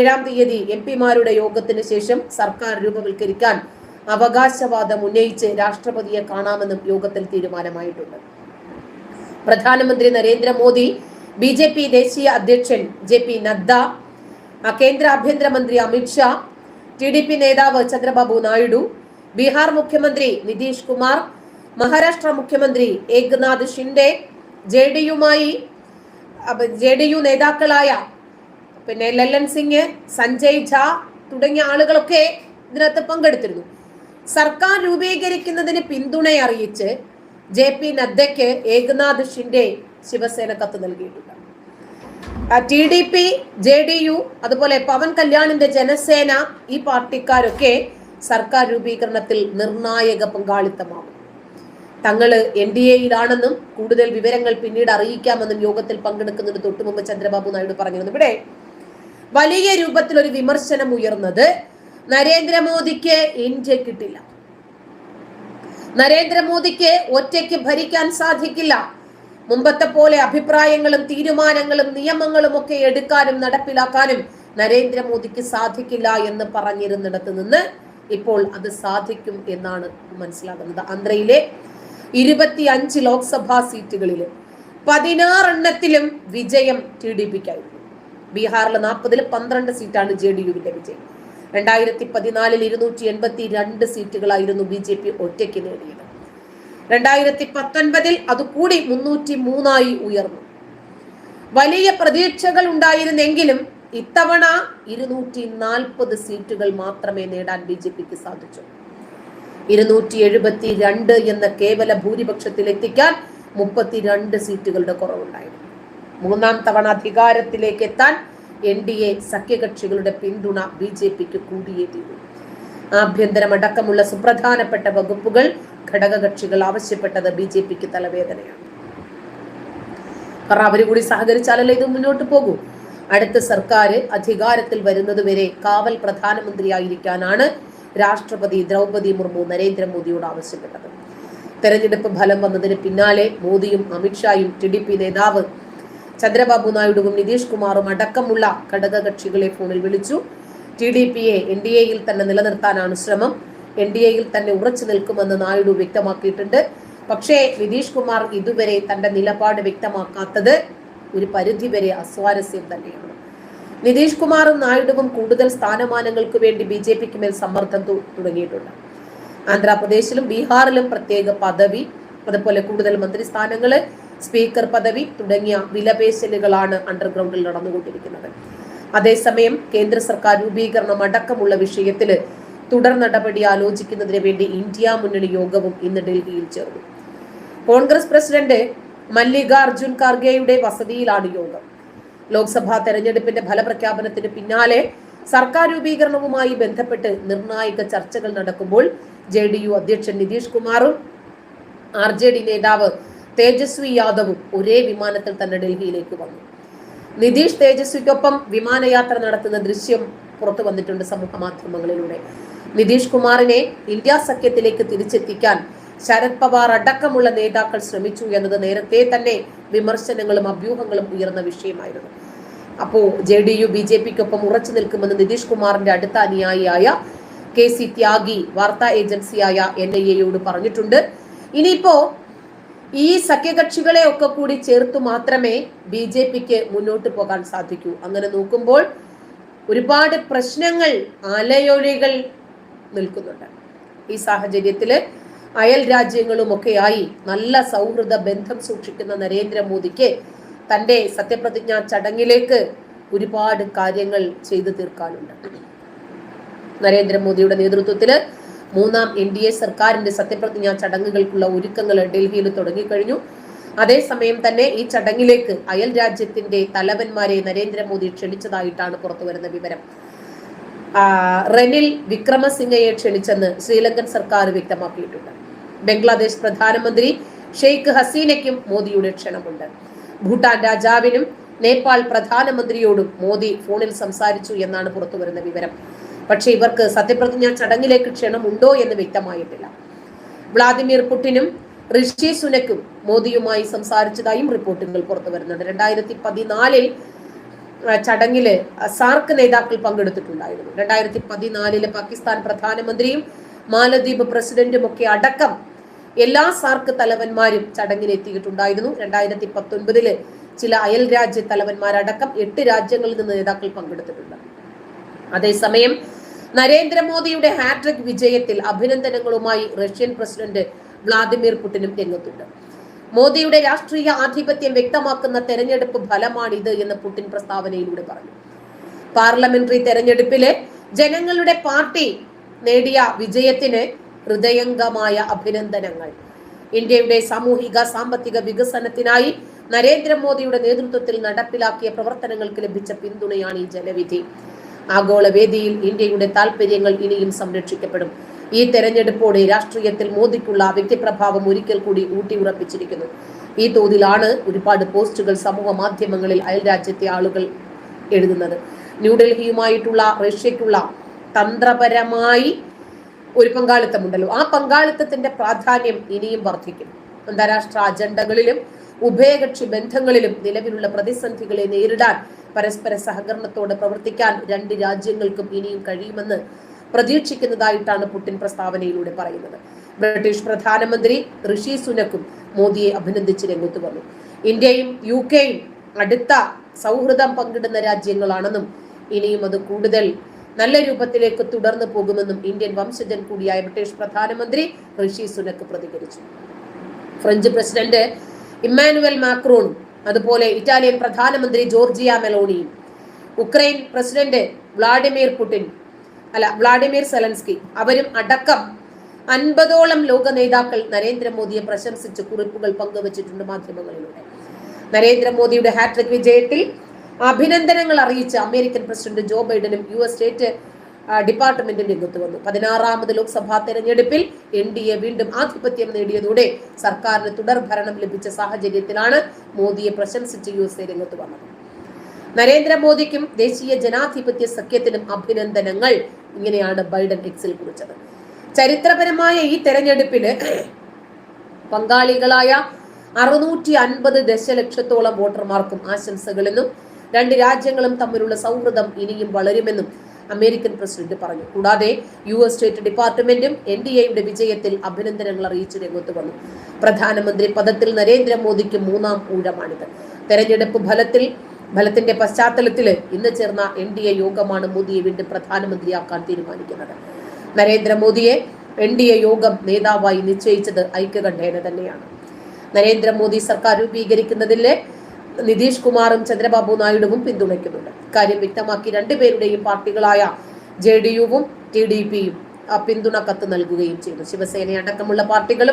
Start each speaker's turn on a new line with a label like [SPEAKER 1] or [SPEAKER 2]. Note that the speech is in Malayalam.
[SPEAKER 1] ഏഴാം തീയതി എം പിമാരുടെ യോഗത്തിന് ശേഷം സർക്കാർ രൂപവൽക്കരിക്കാൻ അവകാശവാദം ഉന്നയിച്ച് രാഷ്ട്രപതിയെ കാണാമെന്നും യോഗത്തിൽ തീരുമാനമായിട്ടുണ്ട്. പ്രധാനമന്ത്രി നരേന്ദ്രമോദി ബി ജെ പി ദേശീയ അധ്യക്ഷൻ ജെ പി നദ്ദ കേന്ദ്ര ആഭ്യന്തരമന്ത്രി അമിത്ഷാ ടി ഡി പി നേതാവ് ചന്ദ്രബാബു നായിഡു ബീഹാർ മുഖ്യമന്ത്രി നിതീഷ് കുമാർ മഹാരാഷ്ട്ര മുഖ്യമന്ത്രി ഏക്നാഥ് ഷിൻഡെ ജെ ഡി യുമായി ജെ ഡി യു നേതാക്കളായ പിന്നെ ലല്ലൻ സിംഗ് സഞ്ജയ് ഝാ തുടങ്ങിയ ആളുകളൊക്കെ ഇതിനകത്ത് പങ്കെടുത്തിരുന്നു. സർക്കാർ രൂപീകരിക്കുന്നതിന് പിന്തുണ അറിയിച്ച് ജെ പി നദ്ദയ്ക്ക് ഏകനാഥ് ഷിൻഡെ ശിവസേന കത്ത് നൽകിയിട്ടുണ്ട്. T D P J D U അതുപോലെ പവൻ കല്യാണിന്റെ ജനസേന ഈ പാർട്ടിക്കാരൊക്കെ സർക്കാർ രൂപീകരണത്തിൽ നിർണായക പങ്കാളിത്തമാകും. തങ്ങൾ എൻ ഡി എയിലാണെന്നും കൂടുതൽ വിവരങ്ങൾ പിന്നീട് അറിയിക്കാമെന്നും യോഗത്തിൽ പങ്കെടുക്കുന്നതിന് തൊട്ടുമുമ്പ് ചന്ദ്രബാബു നായിഡു പറഞ്ഞിരുന്നു. ഇവിടെ വലിയ രൂപത്തിൽ ഒരു വിമർശനം ഉയർന്നത് നരേന്ദ്രമോദിക്ക് ഇന്ത്യ കിട്ടില്ല. നരേന്ദ്രമോദിക്ക് ഒറ്റയ്ക്ക് ഭരിക്കാൻ സാധിക്കില്ല. മുമ്പത്തെ പോലെ അഭിപ്രായങ്ങളും തീരുമാനങ്ങളും നിയമങ്ങളും ഒക്കെ എടുക്കാനും നടപ്പിലാക്കാനും നരേന്ദ്രമോദിക്ക് സാധിക്കില്ല എന്ന് പറഞ്ഞിരുന്നിടത്ത് നിന്ന് ഇപ്പോൾ അത് സാധിക്കും എന്നാണ് മനസ്സിലാകുന്നത്. ആന്ധ്രയിലെ ഇരുപത്തി അഞ്ച് ലോക്സഭാ സീറ്റുകളിൽ പതിനാറെണ്ണത്തിലും വിജയം ടി ഡി പിക്കായിരുന്നു. ബീഹാറിൽ നാൽപ്പതിൽ പന്ത്രണ്ട് സീറ്റാണ് ജെ ഡി യുവിന്റെ വിജയം. രണ്ടായിരത്തി പതിനാലിൽ ഇരുന്നൂറ്റി എൺപത്തി രണ്ട് സീറ്റുകളായിരുന്നു ബി ജെ പി ഒറ്റയ്ക്ക് നേടിയത്. രണ്ടായിരത്തി പത്തൊൻപതിൽ അത് കൂടി മുന്നൂറ്റി മൂന്നായി ഉയർന്നു. വലിയ പ്രതീക്ഷകൾ ഉണ്ടായിരുന്നെങ്കിലും ഇത്തവണ ഇരുന്നൂറ്റി നാൽപ്പത് സീറ്റുകൾ മാത്രമേ നേടാൻ ബി ജെ പിക്ക് സാധിച്ചു. ഇരുന്നൂറ്റി എഴുപത്തി രണ്ട് എന്ന കേവല ഭൂരിപക്ഷത്തിൽ എത്തിക്കാൻ മുപ്പത്തിരണ്ട് സീറ്റുകളുടെ കുറവുണ്ടായിരുന്നു. മൂന്നാം തവണ അധികാരത്തിലേക്ക് എത്താൻ എൻ ഡി എ സഖ്യകക്ഷികളുടെ പിന്തുണ ബി ജെ പിക്ക് കൂടിയേ തീരൂ ആഭ്യന്തരമടക്കമുള്ള സുപ്രധാനപ്പെട്ട വകുപ്പുകൾ ഘടകകക്ഷികൾ ആവശ്യപ്പെട്ടത് ബി ജെ പിക്ക് തലവേദനയാണ്. കാരണം അവർ കൂടി സഹകരിച്ചാലല്ലേ ഇത് മുന്നോട്ട് പോകൂ? അടുത്ത സർക്കാർ അധികാരത്തിൽ വരുന്നതുവരെ കാവൽ പ്രധാനമന്ത്രിയായിരിക്കാനാണ് രാഷ്ട്രപതി ദ്രൗപതി മുർമു നരേന്ദ്രമോദിയോട് ആവശ്യപ്പെട്ടത്. തെരഞ്ഞെടുപ്പ് ഫലം വന്നതിന് പിന്നാലെ മോദിയും അമിത്ഷായും ടി ഡി പി നേതാവ് ചന്ദ്രബാബു നായിഡുവും നിതീഷ് കുമാറും അടക്കമുള്ള ഘടകകക്ഷികളെ ഫോണിൽ വിളിച്ചു. ടി ഡി പിയെ എൻ ഡി എയിൽ തന്നെ നിലനിർത്താനാണ് ശ്രമം. എൻ ഡി എയിൽ തന്നെ ഉറച്ചു നിൽക്കുമെന്ന് നായിഡു വ്യക്തമാക്കിയിട്ടുണ്ട്. പക്ഷേ നിതീഷ് കുമാർ ഇതുവരെ തന്റെ നിലപാട് വ്യക്തമാക്കാത്തത് ഒരു പരിധിവരെ അസ്വാരസ്യം തന്നെയാണ്. നിതീഷ് കുമാറും നായിഡുവും കൂടുതൽ സ്ഥാനമാനങ്ങൾക്ക് വേണ്ടി ബി ജെ പിക്ക് മേൽ സമ്മർദ്ദം തുടങ്ങിയിട്ടുണ്ട്. ആന്ധ്രാപ്രദേശിലും ബീഹാറിലും പ്രത്യേക പദവി അതുപോലെ കൂടുതൽ മന്ത്രിസ്ഥാനങ്ങൾ സ്പീക്കർ പദവി തുടങ്ങിയ വിലപേശലുകളാണ് അണ്ടർഗ്രൗണ്ടിൽ നടന്നുകൊണ്ടിരിക്കുന്നത്. അതേസമയം കേന്ദ്ര സർക്കാർ രൂപീകരണം അടക്കമുള്ള വിഷയത്തിൽ തുടർ നടപടി ആലോചിക്കുന്നതിന് വേണ്ടി ഇന്ത്യ മുന്നണി യോഗവും ഇന്ന് ഡൽഹിയിൽ ചേർന്നു. കോൺഗ്രസ് പ്രസിഡന്റ് മല്ലികാർജുൻ ഖാർഗെയുടെ വസതിയിലാണ് യോഗം. ലോക്സഭാ തെരഞ്ഞെടുപ്പിന്റെ ഫലപ്രഖ്യാപനത്തിന് പിന്നാലെ സർക്കാർ രൂപീകരണവുമായി ബന്ധപ്പെട്ട് നിർണായക ചർച്ചകൾ നടക്കുമ്പോൾ ജെ ഡി യു അധ്യക്ഷൻ നിതീഷ് കുമാറും ആർ ജെ ഡി നേതാവ് തേജസ്വി യാദവും ഒരേ വിമാനത്തിൽ തന്നെ ഡൽഹിയിലേക്ക് വന്നു. നിതീഷ് തേജസ്വിക്കൊപ്പം വിമാനയാത്ര നടത്തുന്ന ദൃശ്യം പുറത്തു വന്നിട്ടുണ്ട് സമൂഹ മാധ്യമങ്ങളിലൂടെ. നിതീഷ് കുമാറിനെ ഇന്ത്യ സഖ്യത്തിലേക്ക് തിരിച്ചെത്തിക്കാൻ ശരത് പവാർ അടക്കമുള്ള നേതാക്കൾ ശ്രമിച്ചു എന്നത് നേരത്തെ തന്നെ വിമർശനങ്ങളും അഭ്യൂഹങ്ങളും ഉയർന്ന വിഷയമായിരുന്നു. അപ്പോ J D U B J പിക്കൊപ്പം ഉറച്ചു നിൽക്കുമെന്ന് നിതീഷ് കുമാറിന്റെ അടുത്ത അനുയായിയായ കെ സി ത്യാഗി വാർത്താ ഏജൻസിയായ എൻ ഐ എയോട് പറഞ്ഞിട്ടുണ്ട്. ഇനിയിപ്പോ ഈ സഖ്യകക്ഷികളെ ഒക്കെ കൂടി ചേർത്ത് മാത്രമേ ബി ജെ പിക്ക് മുന്നോട്ട് പോകാൻ സാധിക്കൂ. അങ്ങനെ നോക്കുമ്പോൾ ഒരുപാട് പ്രശ്നങ്ങൾ അലയൊലികൾ നിൽക്കുന്നുണ്ട്. ഈ സാഹചര്യത്തിൽ അയൽ രാജ്യങ്ങളുമൊക്കെയായി നല്ല സൗഹൃദ ബന്ധം സൂക്ഷിക്കുന്ന നരേന്ദ്രമോദിക്ക് തന്റെ സത്യപ്രതിജ്ഞാ ചടങ്ങിലേക്ക് ഒരുപാട് കാര്യങ്ങൾ ചെയ്തു തീർക്കാനുണ്ട്. നരേന്ദ്രമോദിയുടെ നേതൃത്വത്തിൽ മൂന്നാം എൻ ഡി എ സർക്കാരിന്റെ സത്യപ്രതിജ്ഞാ ചടങ്ങുകൾക്കുള്ള ഒരുക്കങ്ങൾ ഡൽഹിയിൽ തുടങ്ങിക്കഴിഞ്ഞു. അതേസമയം തന്നെ ഈ ചടങ്ങിലേക്ക് അയൽ രാജ്യത്തിന്റെ തലവന്മാരെ നരേന്ദ്രമോദി ക്ഷണിച്ചതായിട്ടാണ് പുറത്തുവരുന്ന വിവരം. റെനിൽ വിക്രമസിംഗയെ ക്ഷണിച്ചെന്ന് ശ്രീലങ്കൻ സർക്കാർ വ്യക്തമാക്കിയിട്ടുണ്ട്. ബംഗ്ലാദേശ് പ്രധാനമന്ത്രി ഷെയ്ഖ് ഹസീനയ്ക്കും മോദിയുടെ ക്ഷണമുണ്ട്. ഭൂട്ടാൻ രാജാവിനും നേപ്പാൾ പ്രധാനമന്ത്രിയോടും മോദി ഫോണിൽ സംസാരിച്ചു എന്നാണ് പുറത്തുവരുന്ന വിവരം. പക്ഷേ ഇവർക്ക് സത്യപ്രതിജ്ഞ ചടങ്ങിലേക്ക് ക്ഷണം ഉണ്ടോ എന്ന് വ്യക്തമായിട്ടില്ല. വ്ളാദിമിർ പുടിനും ഋഷി സുനക്കും മോദിയുമായി സംസാരിച്ചതായും റിപ്പോർട്ടുകൾ പുറത്തു വരുന്നുണ്ട്. രണ്ടായിരത്തി പതിനാലിൽ ചടങ്ങിൽ സാർക്ക് നേതാക്കൾ പങ്കെടുത്തിട്ടുണ്ടായിരുന്നു. രണ്ടായിരത്തി പതിനാലിൽ പാകിസ്ഥാൻ പ്രധാനമന്ത്രിയും മാലദ്വീപ് പ്രസിഡന്റും ഒക്കെ അടക്കം എല്ലാ സാർക്ക് തലവന്മാരും ചടങ്ങിൽ എത്തിയിട്ടുണ്ടായിരുന്നു. രണ്ടായിരത്തി പത്തൊൻപതിൽ ചില അയൽ രാജ്യ തലവന്മാരടക്കം എട്ട് രാജ്യങ്ങളിൽ നിന്ന് നേതാക്കൾ പങ്കെടുത്തിട്ടുണ്ട്. അതേസമയം നരേന്ദ്രമോദിയുടെ ഹാട്രിക് വിജയത്തിൽ അഭിനന്ദനങ്ങളുമായി റഷ്യൻ പ്രസിഡന്റ് വ്ളാദിമിർ പുടിനും രംഗത്തുണ്ട്. മോദിയുടെ രാഷ്ട്രീയ ആധിപത്യം വ്യക്തമാക്കുന്ന തെരഞ്ഞെടുപ്പ് ഫലമാണിത് എന്ന് പുടിൻ പ്രസ്താവനയിലൂടെ പറഞ്ഞു. പാർലമെന്ററി തെരഞ്ഞെടുപ്പിലെ ജനങ്ങളുടെ പാർട്ടി നേടിയ വിജയത്തിന് ഹൃദയംഗമായ അഭിനന്ദനങ്ങൾ. ഇന്ത്യയുടെ സാമൂഹിക സാമ്പത്തിക വികസനത്തിനായി നരേന്ദ്രമോദിയുടെ നേതൃത്വത്തിൽ നടപ്പിലാക്കിയ പ്രവർത്തനങ്ങൾക്ക് ലഭിച്ച പിന്തുണയാണ് ഈ ജനവിധി. ആഗോള വേദിയിൽ ഇന്ത്യയുടെ താൽപര്യങ്ങൾ ഇനിയും സംരക്ഷിക്കപ്പെടും. ഈ തെരഞ്ഞെടുപ്പോടെ രാഷ്ട്രീയത്തിൽ മോദിക്കുള്ള വ്യക്തിപ്രഭാവം ഒരിക്കൽ കൂടി ഊട്ടിയുറപ്പിച്ചിരിക്കുന്നു. ഈ തോതിലാണ് ഒരുപാട് പോസ്റ്റുകൾ സമൂഹ മാധ്യമങ്ങളിൽ അയൽരാജ്യത്തെ ആളുകൾ എഴുതുന്നത്. ന്യൂഡൽഹിയുമായിട്ടുള്ള റഷ്യക്കുള്ള തന്ത്രപരമായി ഒരു പങ്കാളിത്തമുണ്ടല്ലോ. ആ പങ്കാളിത്തത്തിന്റെ പ്രാധാന്യം ഇനിയും വർദ്ധിക്കും. അന്താരാഷ്ട്ര അജണ്ടകളിലും ഉഭയകക്ഷി ബന്ധങ്ങളിലും നിലവിലുള്ള പ്രതിസന്ധികളെ നേരിടാൻ പരസ്പര സഹകരണത്തോടെ പ്രവർത്തിക്കാൻ രണ്ട് രാജ്യങ്ങൾക്കും ഇനിയും കഴിയുമെന്ന് പ്രതീക്ഷിക്കുന്നതായിട്ടാണ് പുടിൻ പ്രസ്താവനയിലൂടെ പറയുന്നത്. ബ്രിട്ടീഷ് പ്രധാനമന്ത്രി ഋഷി സുനക്കും മോദിയെ അഭിനന്ദിച്ച് രംഗത്ത് വന്നു. ഇന്ത്യയും യു കെയും അടുത്ത സൗഹൃദം പങ്കിടുന്ന രാജ്യങ്ങളാണെന്നും ഇനിയും അത് കൂടുതൽ നല്ല രൂപത്തിലേക്ക് തുടർന്നു പോകുമെന്നും ഇന്ത്യൻ വംശജൻ കൂടിയായ ബ്രിട്ടീഷ് പ്രധാനമന്ത്രി ഋഷി സുനക്ക് പ്രതികരിച്ചു. ഫ്രഞ്ച് പ്രസിഡന്റ് ഇമ്മാനുവൽ മാക്രോണും അതുപോലെ ഇറ്റാലിയൻ പ്രധാനമന്ത്രി ജോർജിയ മെലോണിയും ഉക്രൈൻ പ്രസിഡന്റ് വ്ളാഡിമിർ പുടിൻ അല്ല വ്ളാഡിമിർ സെലൻസ്കി അവരും അടക്കം അൻപതോളം ലോക നേതാക്കൾ നരേന്ദ്രമോദിയെ പ്രശംസിച്ച് കുറിപ്പുകൾ പങ്കുവച്ചിട്ടുണ്ട് മാധ്യമങ്ങളിലൂടെ. നരേന്ദ്രമോദിയുടെ ഹാട്രിക് വിജയത്തിൽ അഭിനന്ദനങ്ങൾ അറിയിച്ച് അമേരിക്കൻ പ്രസിഡന്റ് ജോ ബൈഡനും യു എസ് സ്റ്റേറ്റ് ഡിപ്പാർട്ട്മെന്റും രംഗത്ത് വന്നു. പതിനാറാമത് ലോക്സഭാ തെരഞ്ഞെടുപ്പിൽ എൻ ഡി എ വീണ്ടും ആധിപത്യം നേടിയതോടെ സർക്കാരിന് തുടർ ഭരണം ലഭിച്ച സാഹചര്യത്തിലാണ് മോദിയെ പ്രശംസിച്ച് യു എസ് എ രംഗത്ത് വന്നത്. നരേന്ദ്രമോദിക്കും ദേശീയ ജനാധിപത്യ സഖ്യത്തിനും അഭിനന്ദനങ്ങൾ ഇങ്ങനെയാണ് ബൈഡൻ എക്സിൽ കുറിച്ചത്. ചരിത്രപരമായ ഈ തെരഞ്ഞെടുപ്പിൽ പങ്കാളികളായ അറുന്നൂറ്റി അൻപത് ദശലക്ഷത്തോളം വോട്ടർമാർക്കും ആശംസകളെന്നും രണ്ട് രാജ്യങ്ങളും തമ്മിലുള്ള സൗഹൃദം ഇനിയും വളരുമെന്നും അമേരിക്കൻ പ്രസിഡന്റ് പറഞ്ഞു. കൂടാതെ യു എസ് സ്റ്റേറ്റ് ഡിപ്പാർട്ട്മെന്റും എൻ ഡി എയുടെ വിജയത്തിൽ അഭിനന്ദനങ്ങൾ അറിയിച്ചു രംഗത്ത് വന്നു. പ്രധാനമന്ത്രി പദത്തിൽ നരേന്ദ്രമോദിക്ക് മൂന്നാം ഊഴമാണിത്. തെരഞ്ഞെടുപ്പ് ഫലത്തിൽ ഫലത്തിന്റെ പശ്ചാത്തലത്തിൽ ഇന്ന് ചേർന്ന എൻ ഡി എ യോഗമാണ് മോദിയെ വീണ്ടും പ്രധാനമന്ത്രിയാക്കാൻ തീരുമാനിക്കുന്നത്. നരേന്ദ്രമോദിയെ എൻ ഡി എ യോഗം നേതാവായി നിശ്ചയിച്ചത് ഐക്യകണ്ഠേന തന്നെയാണ്. നരേന്ദ്രമോദി സർക്കാർ രൂപീകരിക്കുന്നതിലെ നിതീഷ് കുമാറും ചന്ദ്രബാബു നായിഡുവും പിന്തുണയ്ക്കുന്നുണ്ട്. കാര്യം വ്യക്തമാക്കി രണ്ടുപേരുടെയും പാർട്ടികളായ ജെ ഡി യുവും ടി ഡി പിയും പിന്തുണ കത്ത് നൽകുകയും ചെയ്തു. ശിവസേന അടക്കമുള്ള പാർട്ടികളും